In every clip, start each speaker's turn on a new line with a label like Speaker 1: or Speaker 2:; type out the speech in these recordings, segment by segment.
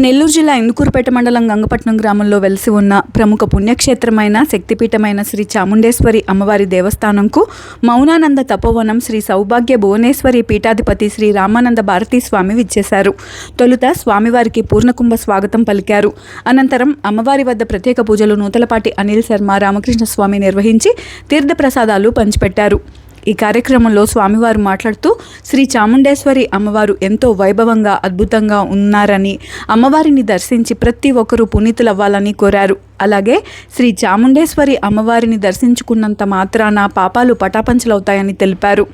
Speaker 1: నెల్లూరు జిల్లా ఇందుకూరుపేట మండలం గంగపట్నం గ్రామంలో వెలిసి ఉన్న ప్రముఖ పుణ్యక్షేత్రమైన శక్తిపీఠమైన శ్రీ చాముండేశ్వరి అమ్మవారి దేవస్థానంకు మౌనానంద తపోవనం శ్రీ సౌభాగ్య భువనేశ్వరి పీఠాధిపతి శ్రీ రామానంద భారతీ స్వామి విచ్చేశారు. తొలుత స్వామివారికి పూర్ణకుంభ స్వాగతం పలికారు. అనంతరం అమ్మవారి వద్ద ప్రత్యేక పూజలు నూతలపాటి అనిల్ శర్మ రామకృష్ణ స్వామి నిర్వహించి తీర్థప్రసాదాలు పంచిపెట్టారు. ఈ కార్యక్రమంలో స్వామివారు మాట్లాడుతూ శ్రీ చాముండేశ్వరి అమ్మవారు ఎంతో వైభవంగా అద్భుతంగా ఉన్నారని అమ్మవారిని దర్శించి ప్రతి ఒక్కరూ పునీతులవ్వాలని కోరారు. అలాగే శ్రీ చాముండేశ్వరి అమ్మవారిని దర్శించుకున్నంత మాత్రాన పాపాలు పటాపంచలవుతాయని తెలిపారు.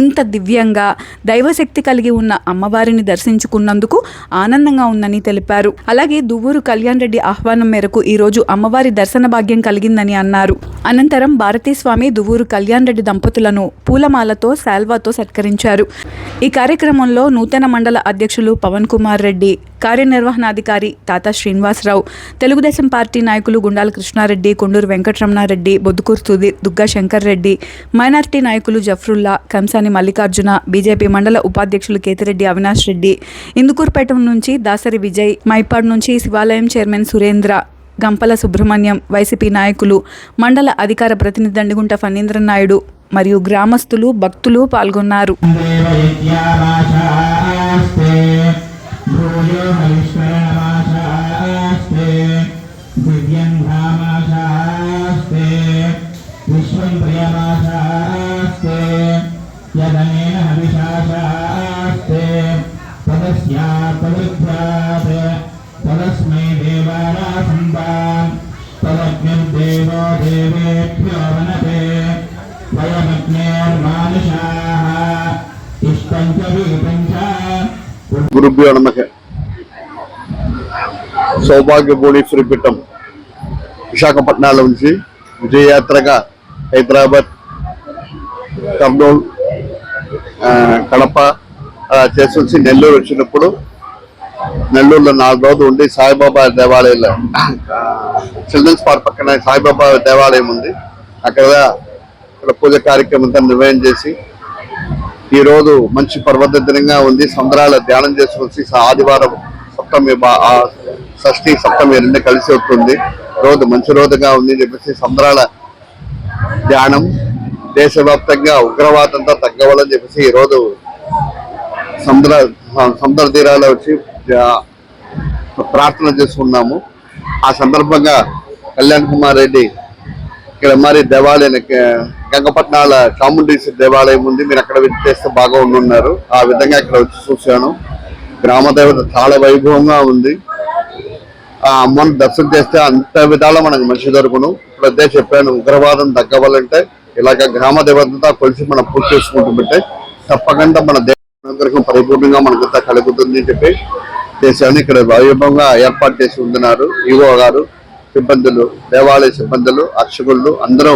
Speaker 1: ఇంత దివ్యంగా దైవశక్తి కలిగి ఉన్న అమ్మవారిని దర్శించుకున్నందుకు ఆనందంగా ఉందని తెలిపారు. అలాగే దువ్వూరు కళ్యాణ్ రెడ్డి ఆహ్వానం మేరకు ఈరోజు అమ్మవారి దర్శన భాగ్యం కలిగిందని అన్నారు. అనంతరం భారతీస్వామి దువ్వూరు కళ్యాణ్ రెడ్డి దంపతులను పూలమాలతో శాల్వాతో సత్కరించారు. ఈ కార్యక్రమంలో నూతన మండల అధ్యక్షులు పవన్ కుమార్ రెడ్డి కార్యనిర్వహణాధికారి తాతా శ్రీనివాసరావు తెలుగుదేశం పార్టీ నాయకులు గుండాల కృష్ణారెడ్డి కొండూరు వెంకటరమణారెడ్డి బొద్దుకూరు సుధీర్ దుగ్గా శంకర్ రెడ్డి మైనార్టీ నాయకులు జఫ్రుల్లా కంసాని మల్లికార్జున బీజేపీ మండల ఉపాధ్యక్షులు కేతిరెడ్డి అవినాష్ రెడ్డి ఇందుకూరుపేట నుంచి దాసరి విజయ్ మైపాడ్ నుంచి శివాలయం చైర్మన్ సురేంద్ర గంపల సుబ్రహ్మణ్యం వైసీపీ నాయకులు మండల అధికార ప్రతినిధి దండిగుంట ఫణీంద్రన్ నాయుడు మరియు గ్రామస్తులు భక్తులు పాల్గొన్నారు.
Speaker 2: भूयो ऐश्वरमाशास्ते दिव्यं धामाशास्ते विश्वं प्रियमाशास्ते यदनेन हविषाशास्ते, तदस्या पविध्यात् तदस्मै देवारासम्पान् तदग्निर्देवो देवेभ्यो वनते वयमग्नेर्मानुषाः, इष्टं च विपञ्च च
Speaker 3: గురుభ్యో నమక సౌభాగ్య భువనేశ్వరి పీఠం విశాఖపట్నాల నుంచి విజయయాత్రగా హైదరాబాద్ కర్నూలు కడప అలా చేసి వచ్చి నెల్లూరు వచ్చినప్పుడు నెల్లూరులో నాలుగు రోజులు ఉండి సాయిబాబా దేవాలయంలో చిల్డ్రన్స్ పార్క్ పక్కన సాయిబాబా దేవాలయం ఉంది అక్కడ అక్కడ పూజ కార్యక్రమం అంతా నిర్వహణ చేసి ఈ రోజు మంచి పర్వదినంగా ఉంది. సంబరాల ధ్యానం చేసుకొచ్చి ఆదివారం సప్తమి షష్ఠి సప్తమి రెండు కలిసి వస్తుంది రోజు మంచి రోజుగా ఉంది చెప్పేసి సంబరాల ధ్యానం దేశవ్యాప్తంగా ఉగ్రవాదంతా తగ్గవాలని చెప్పేసి ఈ రోజు సముద్ర సముద్ర తీరాల్లో వచ్చి ప్రార్థన చేసుకున్నాము. ఆ సందర్భంగా కళ్యాణ్ కుమార్ రెడ్డి ఇక్కడ మరి దేవాలయం గంగపట్నాల చాముండేశ్వరి దేవాలయం ఉంది. మీరు అక్కడ విజిట్ చేస్తే బాగా ఉండున్నారు. ఆ విధంగా ఇక్కడ వచ్చి చూశాను. గ్రామ దేవత చాలా వైభవంగా ఉంది. ఆ అమ్మను దర్శనం చేస్తే అంత విధాలు మనకు మంచి దొరుకును. ఇప్పుడు అదే చెప్పాను ఉగ్రవాదం తగ్గవాలంటే ఇలాగ గ్రామ దేవతతో కలిసి మనం పూర్తి చేసుకుంటుంటే తప్పకుండా మన దేవగ్రహం పరిపూర్ణంగా మనకంతా కలుగుతుంది అని చెప్పి చేశాను. ఇక్కడ వైభవంగా ఏర్పాటు చేసి ఉంటున్నారు. ఈవో గారు సిబ్బందులు దేవాలయ సిబ్బందులు అర్చకులు అందరూ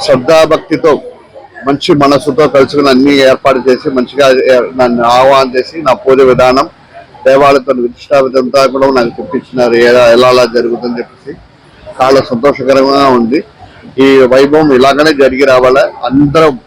Speaker 3: శ్రద్ధాభక్తితో మంచి మనసుతో కలుసుకుని అన్ని ఏర్పాటు చేసి మంచిగా నన్ను ఆహ్వానం చేసి నా పూజ విధానం దేవాలయతో విశిష్ట కూడా నాకు చూపించినారు. ఎలా ఎలా అలా జరుగుతుందని చెప్పేసి చాలా సంతోషకరంగా ఉంది. ఈ వైభవం ఇలాగనే జరిగి రావాలా? అందరం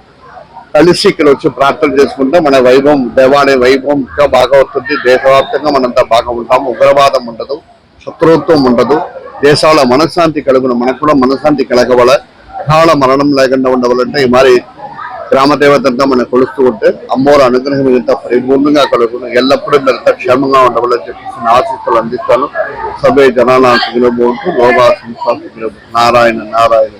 Speaker 3: కలిసి ఇక్కడ వచ్చి ప్రార్థన చేసుకుంటే. మన వైభవం దేవాలయ వైభవం ఇంకా బాగా వస్తుంది. దేశవ్యాప్తంగా మనంతా బాగా ఉంటాము. ఉగ్రవాదం ఉండదు శత్రుత్వం ఉండదు. దేశాల మనశ్శాంతి కలుగును. మనకు కూడా మనశ్శాంతి కలగవల? అకాల మరణం లేకుండా ఉండవాలంటే ఈ మరి గ్రామ దేవతంతా మనం కొలుస్తూ ఉంటే అమ్మవారి అనుగ్రహం ఎంత పరిపూర్ణంగా కలుగును ఎల్లప్పుడూ మీరంతా క్షేమంగా ఉండవాలని చెప్పేసి నా ఆశీస్సులు అందిస్తాను. సభ్య జనాల బాగుంటూ లోగా నారాయణ నారాయణ.